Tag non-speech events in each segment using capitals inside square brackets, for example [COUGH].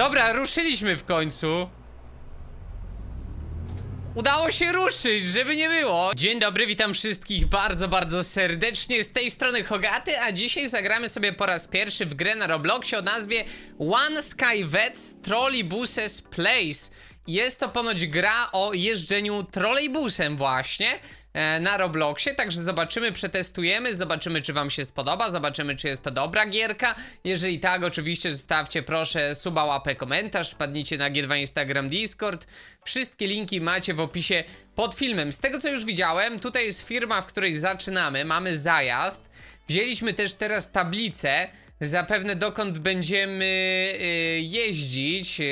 Dobra, ruszyliśmy w końcu. Udało się ruszyć, żeby nie było. Dzień dobry, witam wszystkich bardzo, bardzo serdecznie. Z tej strony Hogaty, a dzisiaj zagramy sobie po raz pierwszy w grę na Robloxie o nazwie One Sky Vets Trolleybuses Place. Jest to ponoć gra o jeżdżeniu trolejbusem właśnie na Robloxie, także zobaczymy, przetestujemy, zobaczymy czy wam się spodoba, zobaczymy czy jest to dobra gierka. Jeżeli tak, oczywiście zostawcie proszę suba, łapę, komentarz, wpadnijcie na G2 Instagram, Discord. Wszystkie linki macie w opisie pod filmem. Z tego co już widziałem, tutaj jest firma, w której zaczynamy, mamy zajazd. Wzięliśmy też teraz tablicę, zapewne dokąd będziemy y, jeździć, y,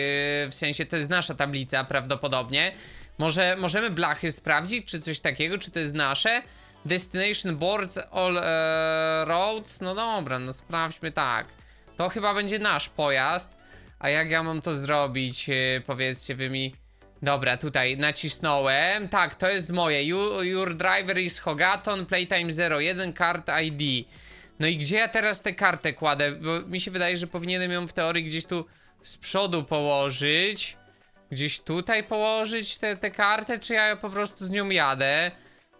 w sensie to jest nasza tablica prawdopodobnie. Może możemy blachy sprawdzić, czy coś takiego, czy to jest nasze? Destination boards all e, roads, no dobra, no sprawdźmy tak. To chyba będzie nasz pojazd, a jak ja mam to zrobić, y, powiedzcie wy mi. Dobra, tutaj nacisnąłem. Tak, to jest moje. You, your driver is Hogaton, playtime 01, card ID. No i gdzie ja teraz tę kartę kładę? Bo mi się wydaje, że powinienem ją w teorii gdzieś tu z przodu położyć. Gdzieś tutaj położyć tę tę kartę, czy ja po prostu z nią jadę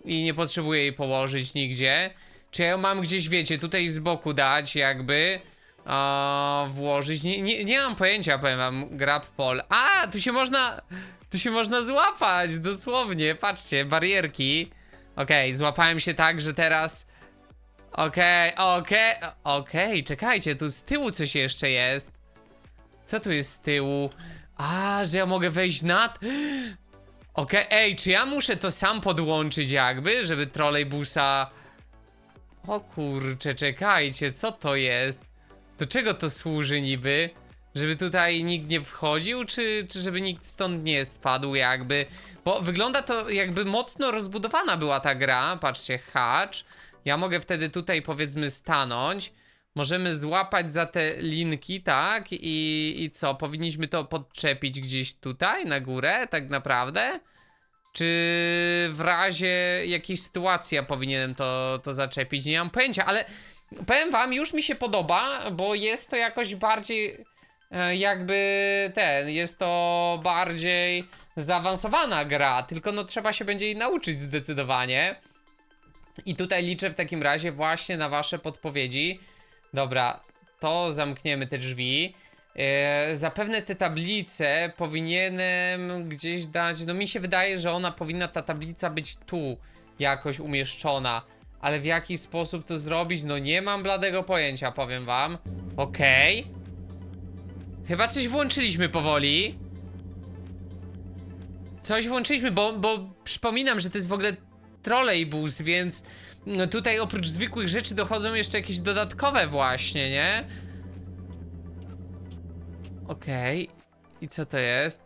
i nie potrzebuję jej położyć nigdzie? Czy ja ją mam gdzieś, wiecie, tutaj z boku dać jakby? A, włożyć? Nie, nie, nie mam pojęcia, powiem wam, grab pole. A, tu się można, tu się można złapać, dosłownie, patrzcie, barierki. Okej, złapałem się tak, że teraz... Okej, okej, okej, czekajcie, tu z tyłu coś jeszcze jest. Co tu jest z tyłu? A, że ja mogę wejść nad... Okej, ej, czy ja muszę to sam podłączyć jakby, żeby trolejbusa... O kurcze, czekajcie, co to jest? Do czego to służy niby? Żeby tutaj nikt nie wchodził, czy, czy żeby nikt stąd nie spadł jakby? Bo wygląda to jakby mocno rozbudowana była ta gra. Patrzcie, hacz. Ja mogę wtedy tutaj powiedzmy stanąć. Możemy złapać za te linki, tak? I, I co? Powinniśmy to podczepić gdzieś tutaj na górę, tak naprawdę? Czy w razie jakiejś sytuacji powinienem to, to zaczepić? Nie mam pojęcia, ale powiem wam, już mi się podoba, bo jest to jakoś bardziej e, jakby ten, jest to bardziej zaawansowana gra, tylko no trzeba się będzie jej nauczyć zdecydowanie. I tutaj liczę w takim razie właśnie na wasze podpowiedzi. Dobra, to zamkniemy te drzwi. E, zapewne te tablice powinienem gdzieś dać. No mi się wydaje, że ona powinna ta tablica być tu jakoś umieszczona. Ale w jaki sposób to zrobić? No nie mam bladego pojęcia, powiem wam. Okej. Chyba coś włączyliśmy powoli. Coś włączyliśmy, bo, bo przypominam, że to jest w ogóle trolejbus, więc tutaj oprócz zwykłych rzeczy dochodzą jeszcze jakieś dodatkowe właśnie, nie? Okej. I co to jest?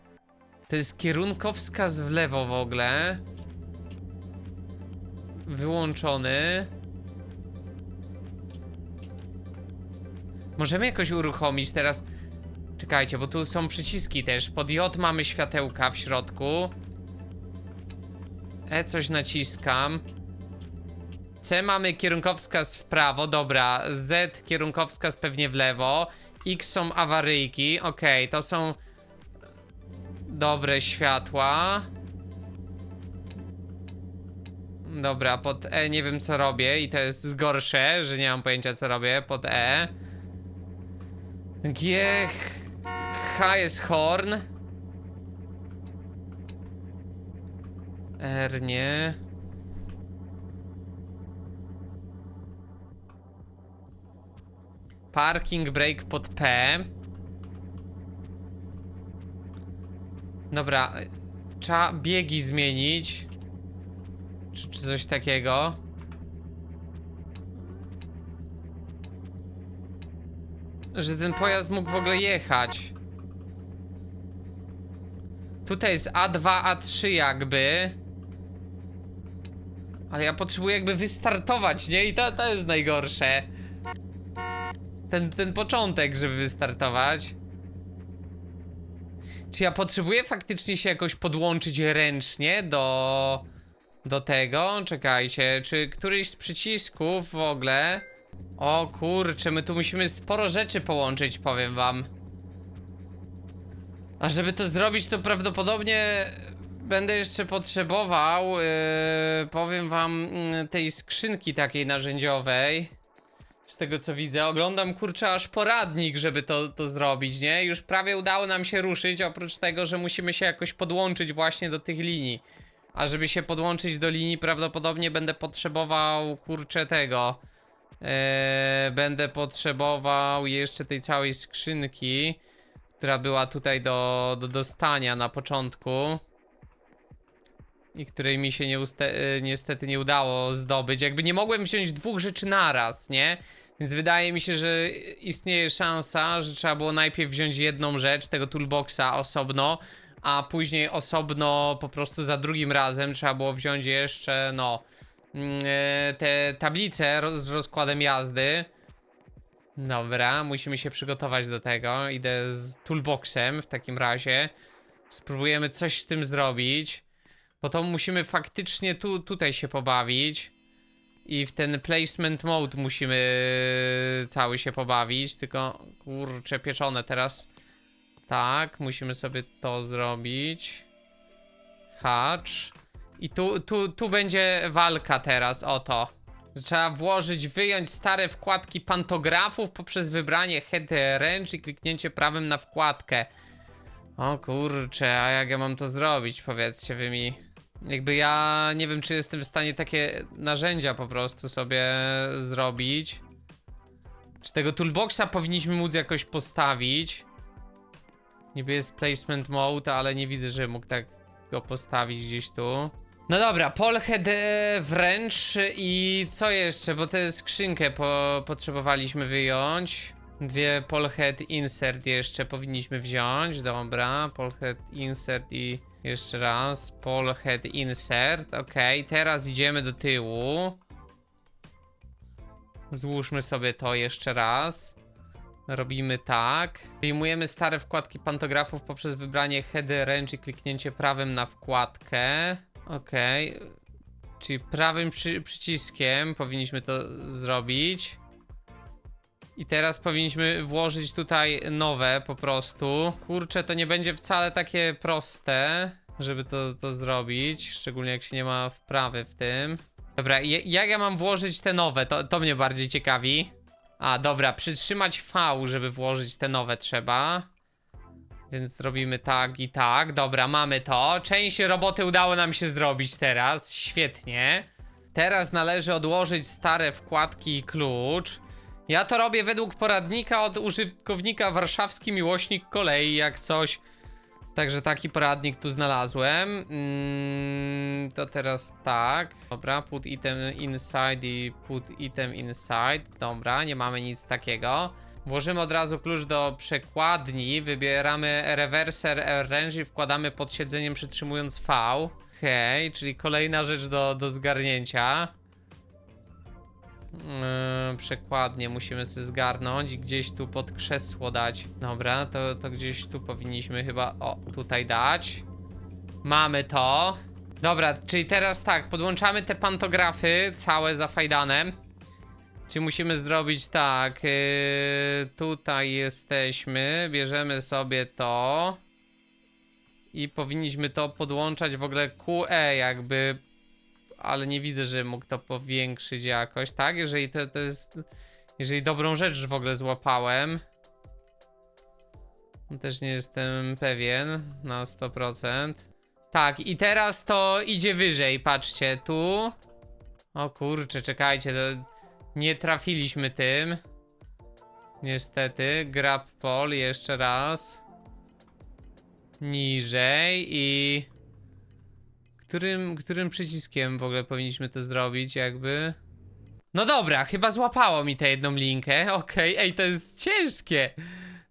To jest kierunkowskaz w lewo w ogóle. Wyłączony. Możemy jakoś uruchomić teraz. Czekajcie, bo tu są przyciski też. Pod J mamy światełka w środku. E coś naciskam. C mamy kierunkowskaz w prawo, dobra. Z kierunkowskaz pewnie w lewo. X są awaryjki, okej, to są dobre światła. Dobra, pod E nie wiem co robię i to jest gorsze, że nie mam pojęcia co robię pod E. G... H jest horn. R nie. Parking brake pod P. Dobra, trzeba biegi zmienić. Czy, czy coś takiego? Że ten pojazd mógł w ogóle jechać. Tutaj jest A2, A3 jakby. Ale ja potrzebuję jakby wystartować, nie? I to, to jest najgorsze. Ten, ten początek, żeby wystartować. Czy ja potrzebuję faktycznie się jakoś podłączyć ręcznie do... Do tego? Czekajcie, czy któryś z przycisków w ogóle... O kurczę, my tu musimy sporo rzeczy połączyć, powiem wam. A żeby to zrobić, to prawdopodobnie będę jeszcze potrzebował, yy, powiem wam, yy, tej skrzynki takiej narzędziowej. Z tego co widzę, oglądam kurczę aż poradnik, żeby to, to zrobić, nie? Już prawie udało nam się ruszyć, oprócz tego, że musimy się jakoś podłączyć właśnie do tych linii. A żeby się podłączyć do linii, prawdopodobnie będę potrzebował kurczę tego. Eee, będę potrzebował jeszcze tej całej skrzynki, która była tutaj do, do dostania na początku. I której mi się e, niestety nie udało zdobyć. Jakby nie mogłem wziąć dwóch rzeczy naraz, nie? Więc wydaje mi się, że istnieje szansa, że trzeba było najpierw wziąć jedną rzecz, tego toolboxa osobno, a później osobno po prostu za drugim razem trzeba było wziąć jeszcze, no, mm, e, te tablice z rozkładem jazdy. Dobra, musimy się przygotować do tego. Idę z toolboxem w takim razie. Spróbujemy coś z tym zrobić. Bo to musimy faktycznie tu, tutaj się pobawić. I w ten placement mode musimy cały się pobawić. Tylko kurczę, pieczone teraz. Tak, musimy sobie to zrobić. Hacz. I tu, tu, tu będzie walka teraz, o to. Trzeba włożyć, wyjąć stare wkładki pantografów poprzez wybranie head range i kliknięcie prawym na wkładkę. O kurczę, a jak ja mam to zrobić? Powiedzcie wy mi. Jakby ja nie wiem, czy jestem w stanie takie narzędzia po prostu sobie zrobić. Czy tego toolboxa powinniśmy móc jakoś postawić? Niby jest placement mode, ale nie widzę, że mógł tak go postawić gdzieś tu. No dobra, polhead e, wręcz i co jeszcze, bo tę skrzynkę po, potrzebowaliśmy wyjąć. Dwie polhead insert jeszcze powinniśmy wziąć, dobra, polhead insert i jeszcze raz, polhead insert, ok, teraz idziemy do tyłu. Złóżmy sobie to jeszcze raz. Robimy tak. Wyjmujemy stare wkładki pantografów poprzez wybranie head range i kliknięcie prawym na wkładkę. Okej. Czyli prawym przy, przyciskiem powinniśmy to zrobić. I teraz powinniśmy włożyć tutaj nowe po prostu. Kurczę, to nie będzie wcale takie proste, żeby to, to zrobić. Szczególnie jak się nie ma wprawy w tym. Dobra, jak ja mam włożyć te nowe? To, to mnie bardziej ciekawi. A, dobra, przytrzymać V, żeby włożyć te nowe trzeba. Więc zrobimy tak i tak. Dobra, mamy to. Część roboty udało nam się zrobić teraz. Świetnie. Teraz należy odłożyć stare wkładki i klucz. Ja to robię według poradnika od użytkownika warszawski miłośnik kolei, jak coś. Także taki poradnik tu znalazłem. Mm, to teraz tak. Dobra, put item inside i put item inside. Dobra, nie mamy nic takiego. Włożymy od razu klucz do przekładni, wybieramy reverser range i wkładamy pod siedzeniem przytrzymując V. Okej, czyli kolejna rzecz do, do zgarnięcia. Yy, przekładnie musimy sobie zgarnąć i gdzieś tu pod krzesło dać. Dobra, to, to gdzieś tu powinniśmy chyba, o, tutaj dać. Mamy to. Dobra, czyli teraz tak, podłączamy te pantografy, całe zafajdane. Czy musimy zrobić tak, yy, tutaj jesteśmy, bierzemy sobie to. I powinniśmy to podłączać w ogóle QE jakby ale nie widzę, że mógł to powiększyć jakoś, tak? Jeżeli to, to jest. Jeżeli dobrą rzecz w ogóle złapałem. Też nie jestem pewien na 100%. Tak, i teraz to idzie wyżej, patrzcie, tu. O kurczę, czekajcie, to nie trafiliśmy tym. Niestety, grab pole jeszcze raz. Niżej i... Którym, którym przyciskiem w ogóle powinniśmy to zrobić, jakby? No dobra, chyba złapało mi tę jedną linkę. [LAUGHS] Okej, ej, to jest ciężkie.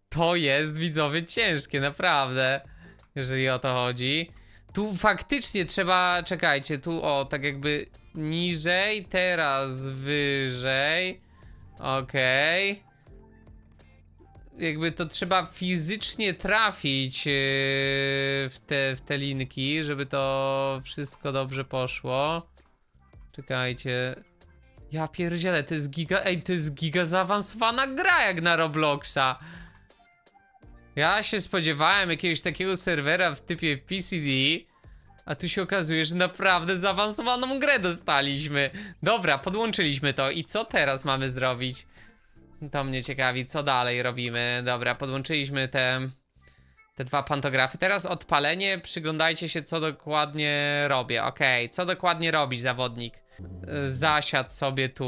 To jest widzowie ciężkie, naprawdę. Jeżeli o to chodzi. Tu faktycznie trzeba, czekajcie, tu o, tak jakby niżej, teraz wyżej. Okej. Jakby to trzeba fizycznie trafić yy, w, te, w te linki, żeby to wszystko dobrze poszło. Czekajcie. Ja pierdzielę, to jest giga. Ej, to jest giga zaawansowana gra jak na Robloxa. Ja się spodziewałem jakiegoś takiego serwera w typie PCD, a tu się okazuje, że naprawdę zaawansowaną grę dostaliśmy. Dobra, podłączyliśmy to i co teraz mamy zrobić? To mnie ciekawi, co dalej robimy. Dobra, podłączyliśmy te, te dwa pantografy. Teraz odpalenie, przyglądajcie się, co dokładnie robię. Okej, co dokładnie robi zawodnik? Zasiadł sobie tu.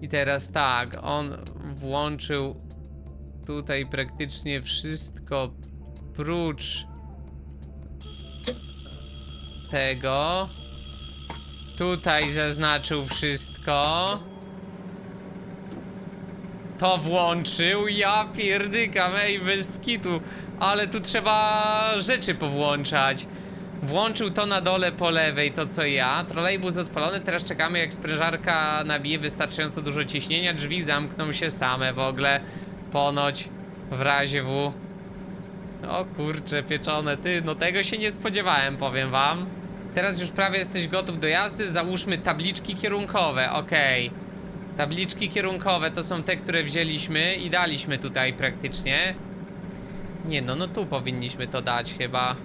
I teraz tak, on włączył tutaj praktycznie wszystko prócz tego. Tutaj zaznaczył wszystko. To włączył, ja pierdykam, ej, bez kitu. Ale tu trzeba rzeczy powłączać. Włączył to na dole po lewej, to co ja. Trolejbus odpalony, teraz czekamy jak sprężarka nabije wystarczająco dużo ciśnienia. Drzwi zamkną się same w ogóle. Ponoć w razie W. O kurcze, pieczone, ty, no tego się nie spodziewałem, powiem wam. Teraz już prawie jesteś gotów do jazdy, załóżmy tabliczki kierunkowe, okej. Tabliczki kierunkowe to są te, które wzięliśmy i daliśmy tutaj praktycznie. Nie no, no tu powinniśmy to dać chyba.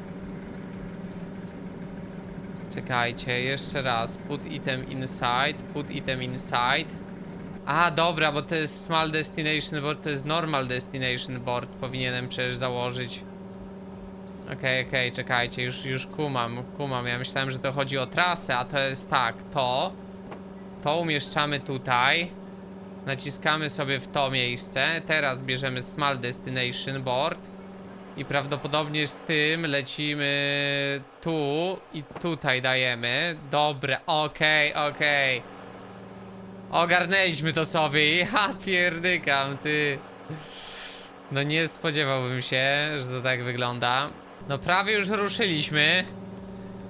Czekajcie, jeszcze raz. Put item inside, put item inside. A, dobra, bo to jest small destination board, to jest normal destination board. Powinienem przecież założyć. Okej, okej, czekajcie, już, już kumam, kumam. Ja myślałem, że to chodzi o trasę, a to jest tak, to. To umieszczamy tutaj. Naciskamy sobie w to miejsce. Teraz bierzemy small destination board. I prawdopodobnie z tym lecimy tu i tutaj dajemy. Dobre, okej, okej. Ogarnęliśmy to sobie. Ja pierdykam, ty. No nie spodziewałbym się, że to tak wygląda. No prawie już ruszyliśmy.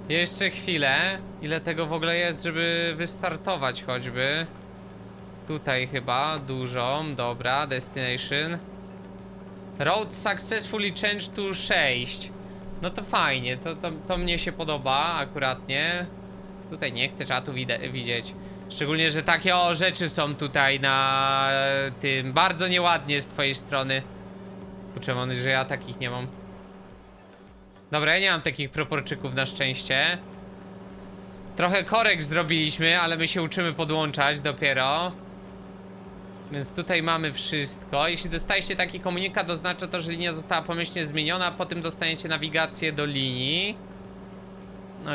Jeszcze chwilę. Ile tego w ogóle jest, żeby wystartować choćby? Tutaj chyba dużą, dobra, destination. Road successfully changed to 6. No to fajnie, to, to, to mnie się podoba akuratnie. Tutaj nie chcę czatu widzieć. Szczególnie, że takie o rzeczy są tutaj na tym. Bardzo nieładnie z twojej strony. Kurczę, mam że ja takich nie mam. Dobra, ja nie mam takich proporczyków na szczęście. Trochę korek zrobiliśmy, ale my się uczymy podłączać dopiero. Więc tutaj mamy wszystko. Jeśli dostaliście taki komunikat, oznacza to, że linia została pomyślnie zmieniona, a potem dostaniecie nawigację do linii.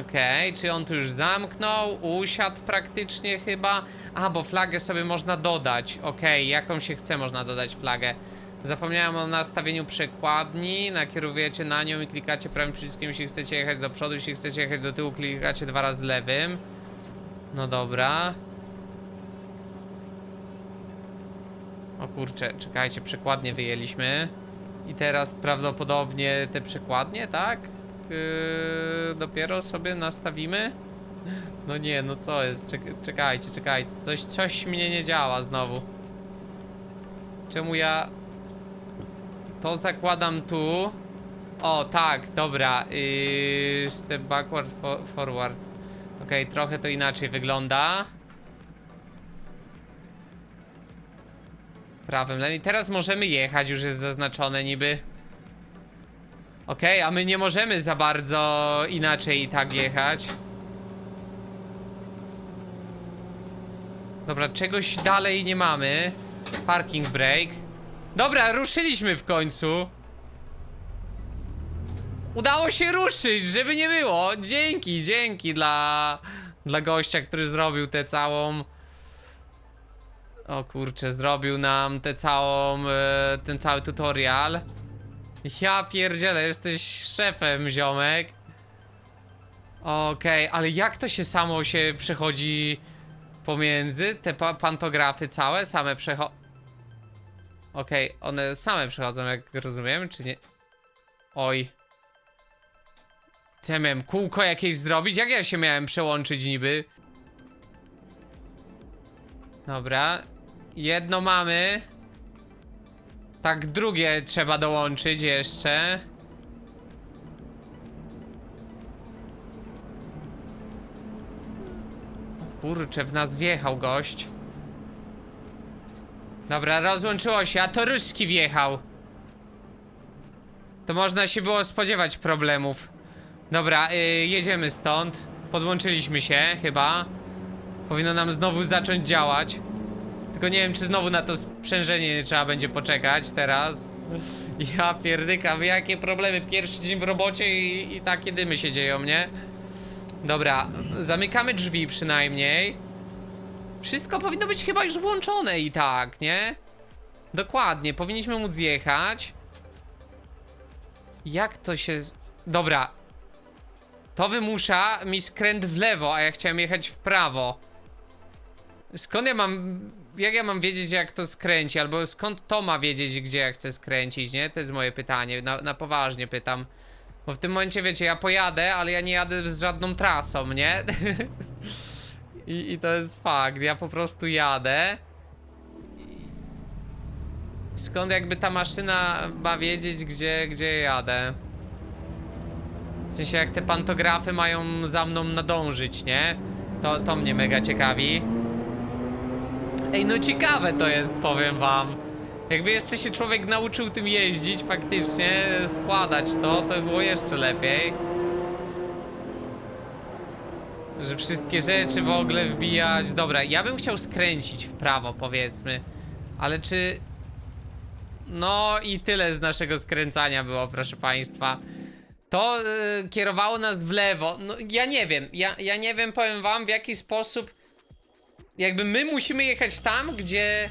Okej, czy on tu już zamknął? Usiadł praktycznie chyba. A, bo flagę sobie można dodać. Okej, jaką się chce można dodać flagę. Zapomniałem o nastawieniu przekładni. Nakierujecie na nią i klikacie prawym przyciskiem, jeśli chcecie jechać do przodu. Jeśli chcecie jechać do tyłu, klikacie dwa razy lewym. No dobra. O kurczę, czekajcie, przekładnie wyjęliśmy. I teraz prawdopodobnie te przekładnie, tak? Yy, dopiero sobie nastawimy? [LAUGHS] No nie, no co jest? Czek czekajcie, czekajcie. Coś, coś mnie nie działa znowu. Czemu ja to zakładam tu? O, tak, dobra. Yy, step backward, fo forward. Okej, trochę to inaczej wygląda. Prawym lewym. Teraz możemy jechać, już jest zaznaczone niby. Okej, a my nie możemy za bardzo inaczej i tak jechać. Dobra, czegoś dalej nie mamy. Parking brake. Dobra, ruszyliśmy w końcu. Udało się ruszyć, żeby nie było. Dzięki, dzięki dla, dla gościa, który zrobił tę całą. O kurczę, zrobił nam tę całą, e, ten cały tutorial. Ja pierdzielę, jesteś szefem, ziomek. Okej, ale jak to się samo się przechodzi pomiędzy? Te pa pantografy całe same przecho... Okej, one same przechodzą, jak rozumiem, czy nie? Oj. Co ja miałem, kółko jakieś zrobić? Jak ja się miałem przełączyć niby? Dobra. Jedno mamy. Tak, drugie trzeba dołączyć jeszcze. O kurczę, w nas wjechał gość. Dobra, rozłączyło się, a to Ruski wjechał. To można się było spodziewać problemów. Dobra, y, jedziemy stąd. Podłączyliśmy się chyba. Powinno nam znowu zacząć działać. Tylko nie wiem, czy znowu na to sprzężenie nie trzeba będzie poczekać teraz. Ja pierdykam, jakie problemy. Pierwszy dzień w robocie i, i takie dymy się dzieją, nie? Dobra, zamykamy drzwi przynajmniej. Wszystko powinno być chyba już włączone i tak, nie? Dokładnie, powinniśmy móc jechać. Jak to się... Dobra. To wymusza mi skręt w lewo, a ja chciałem jechać w prawo. Skąd ja mam... Jak ja mam wiedzieć, jak to skręci? Albo skąd to ma wiedzieć, gdzie ja chcę skręcić, nie? To jest moje pytanie, na, na poważnie pytam. Bo w tym momencie, wiecie, ja pojadę, ale ja nie jadę z żadną trasą, nie? [LAUGHS] I, I to jest fakt, ja po prostu jadę. Skąd jakby ta maszyna ma wiedzieć, gdzie, gdzie jadę? W sensie jak te pantografy mają za mną nadążyć, nie? To, to mnie mega ciekawi. Ej, no ciekawe to jest, powiem wam. Jakby jeszcze się człowiek nauczył tym jeździć, faktycznie składać to, to by było jeszcze lepiej. Że wszystkie rzeczy w ogóle wbijać. Dobra, ja bym chciał skręcić w prawo, powiedzmy. Ale czy... No i tyle z naszego skręcania było, proszę państwa. To y, kierowało nas w lewo. No ja nie wiem, ja, ja nie wiem, powiem wam, w jaki sposób jakby my musimy jechać tam, gdzie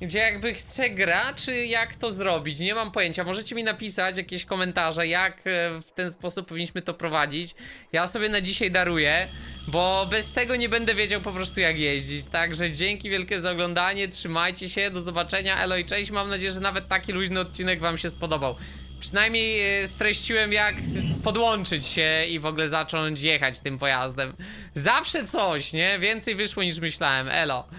gdzie jakby chce gra, czy jak to zrobić? Nie mam pojęcia. Możecie mi napisać jakieś komentarze, jak e, w ten sposób powinniśmy to prowadzić. Ja sobie na dzisiaj daruję, bo bez tego nie będę wiedział po prostu jak jeździć. Także dzięki wielkie za oglądanie, trzymajcie się, do zobaczenia, elo i cześć. Mam nadzieję, że nawet taki luźny odcinek wam się spodobał. Przynajmniej e, streściłem jak podłączyć się i w ogóle zacząć jechać tym pojazdem. Zawsze coś, nie? Więcej wyszło niż myślałem, elo.